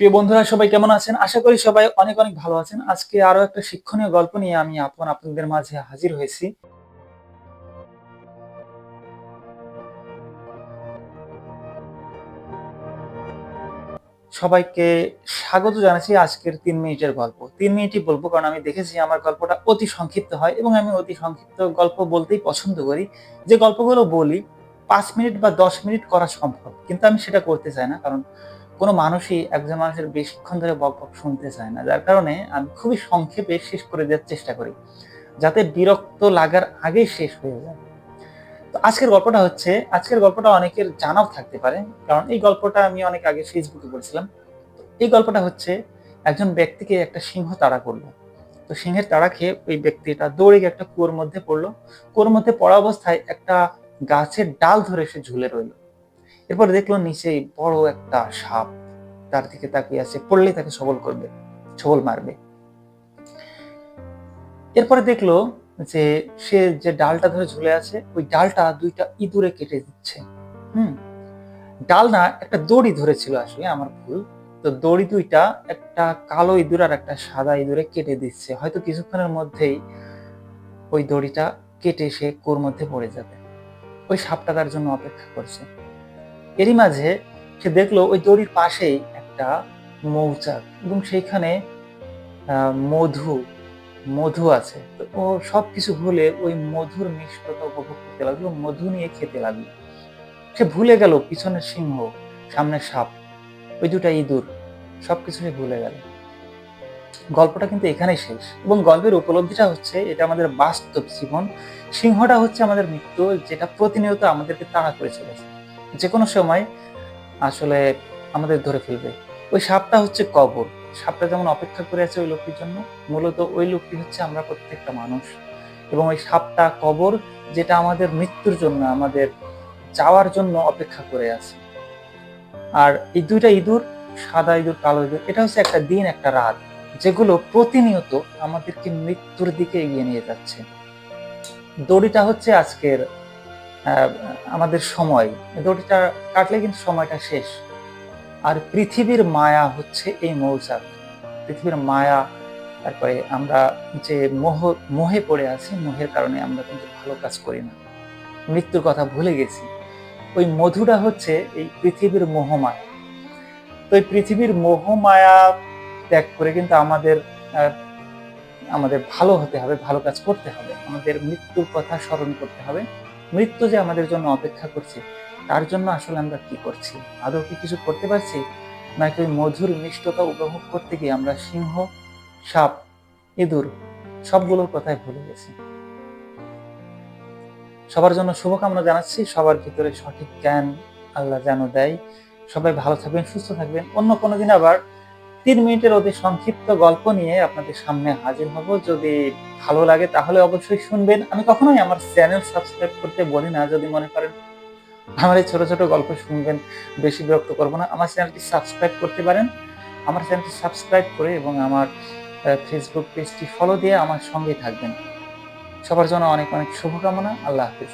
প্রিয় বন্ধুরা, সবাই কেমন আছেন? আশা করি সবাই অনেক অনেক ভালো আছেন। আজকে আরও একটা শিক্ষণীয় গল্প নিয়ে আমি আপন আপনাদের মাঝে হাজির হয়েছি। সবাইকে স্বাগত জানাচ্ছি আজকের তিন মিনিটের গল্প। তিন মিনিটই বলব, কারণ আমি দেখেছি আমার গল্পটা অতি সংক্ষিপ্ত হয় এবং আমি অতি সংক্ষিপ্ত গল্প বলতেই পছন্দ করি। যে গল্পগুলো বলি, পাঁচ মিনিট বা দশ মিনিট করা সম্ভব, কিন্তু আমি সেটা করতে চাই না, কারণ কোনো মানুষই একজন মানুষের বেশিক্ষণ ধরে বক বক শুনতে চায় না। যার কারণে আমি খুবই সংক্ষেপে শেষ করে দেওয়ার চেষ্টা করি, যাতে বিরক্ত লাগার আগেই শেষ হয়ে যায়। তো আজকের গল্পটা হচ্ছে, আজকের গল্পটা অনেকের জানাও থাকতে পারে, কারণ এই গল্পটা আমি অনেক আগে ফেসবুকে পড়েছিলাম। এই গল্পটা হচ্ছে, একজন ব্যক্তিকে একটা সিংহ তাড়া করল। তো সিংহের তাড়া খেয়ে ওই ব্যক্তিটা দৌড়ে গিয়ে একটা কুয়োর মধ্যে পড়ল। কুয়োর মধ্যে পড়া অবস্থায় একটা গাছের ডাল ধরে সে ঝুলে রইল। এরপর দেখল নিচে বড় একটা সাপ, তার দিকে তাকিয়ে আছে, পড়লেই তাকে সবল করবে, সবল মারবে। এরপরে দেখল যে সে যে ডালটা ধরে ঝুলে আছে, ওই ডালটা দুইটা ইঁদুরে কেটে দিচ্ছে। হুম? ডাল না, একটা দড়ি ধরেছিল আসলে, আমার ভুল। তো দড়ি দুইটা একটা কালো ইঁদুর আর একটা সাদা ইঁদুরে কেটে দিচ্ছে। হয়তো কিছুক্ষণের মধ্যেই ওই দড়িটা কেটে সে কোর মধ্যে পড়ে যাবে। ওই সাপটা তার জন্য অপেক্ষা করছে। এরই মাঝে সে দেখল ওই দড়ির পাশেই একটা মৌচাক এবং সেইখানে মধু মধু আছে। ও সবকিছু ভুলে ওই মধুর মিষ্টতা উপভোগ করতে লাগল মধু নিয়ে খেতে লাগল। সে ভুলে গেল, পিছনের সিংহ সামনে সাপ, ওই দুটা ইঁদুর, সবকিছু সে ভুলে গেল। গল্পটা কিন্তু এখানেই শেষ এবং গল্পের উপলব্ধিটা হচ্ছে এটা আমাদের বাস্তব জীবন। সিংহটা হচ্ছে আমাদের মৃত্যু, যেটা প্রতিনিয়ত আমাদেরকে তাড়া করে চলেছে। যে কোনো সময় আসলে আমাদের ধরে ফেলবে। ওই সাপটা হচ্ছে কবর। সাপটা যেমন অপেক্ষা করে আছে ওই লোকটির জন্য, মূলত ওই লোকটি হচ্ছে আমরা প্রত্যেকটা মানুষ। এবং ওই সাপটা কবর যেটা আমাদের মৃত্যুর জন্য, আমাদের যাওয়ার জন্য অপেক্ষা করে আছে। আর এই দুইটা ইঁদুর, সাদা ইঁদুর, কালো ইঁদুর, এটা হচ্ছে একটা দিন, একটা রাত, যেগুলো প্রতিনিয়ত আমাদেরকে মৃত্যুর দিকে এগিয়ে নিয়ে যাচ্ছে। দড়িটা হচ্ছে আজকের আমাদের সময় দড়িটা কাটলে কিন্তু সময়টা শেষ। আর পৃথিবীর মায়া হচ্ছে এই মৌচাক। পৃথিবীর মায়া, তারপরে আমরা যে মোহ, মোহে পড়ে আছি, মোহের কারণে আমরা কিন্তু ভালো কাজ করি না। মৃত্যুর কথা ভুলে গেছি। ওই মধুটা হচ্ছে এই পৃথিবীর মোহমায়া। তো এই পৃথিবীর মোহমায়া ত্যাগ করে কিন্তু আমাদের আমাদের ভালো হতে হবে, ভালো কাজ করতে হবে। আমাদের মৃত্যুর কথা স্মরণ করতে হবে। মৃত্যু যে আমাদের জন্য অপেক্ষা করছে, তার জন্য আসলে আমরা কি করছি? আদৌ কি কিছু করতে পারছি? নাকি ওই মধুর মিষ্টতা উপভোগ করতে গিয়ে আমরা সিংহ, সাপ, ইঁদুর সবগুলোর কথাই ভুলে গেছি? সবার জন্য শুভকামনা জানাচ্ছি। সবার ভিতরে সঠিক জ্ঞান আল্লাহ যেন দেয়। সবাই ভালো থাকবেন, সুস্থ থাকবেন। অন্য কোনো দিন আবার তিন মিনিটের অতি সংক্ষিপ্ত গল্প নিয়ে আপনাদের সামনে হাজির হব। যদি ভালো লাগে তাহলে অবশ্যই শুনবেন। আমি কখনোই আমার চ্যানেল সাবস্ক্রাইব করতে বলি না। যদি মনে করেন আমার এই ছোট ছোট গল্প শুনবেন, বেশি বিরক্ত করব না। আমার চ্যানেলটি সাবস্ক্রাইব করতে পারেন। আমার চ্যানেলটি সাবস্ক্রাইব করে এবং আমার ফেসবুক পেজটি ফলো দিয়ে আমার সঙ্গেই থাকবেন। সবার জন্য অনেক অনেক শুভকামনা। আল্লাহ হাফিজ।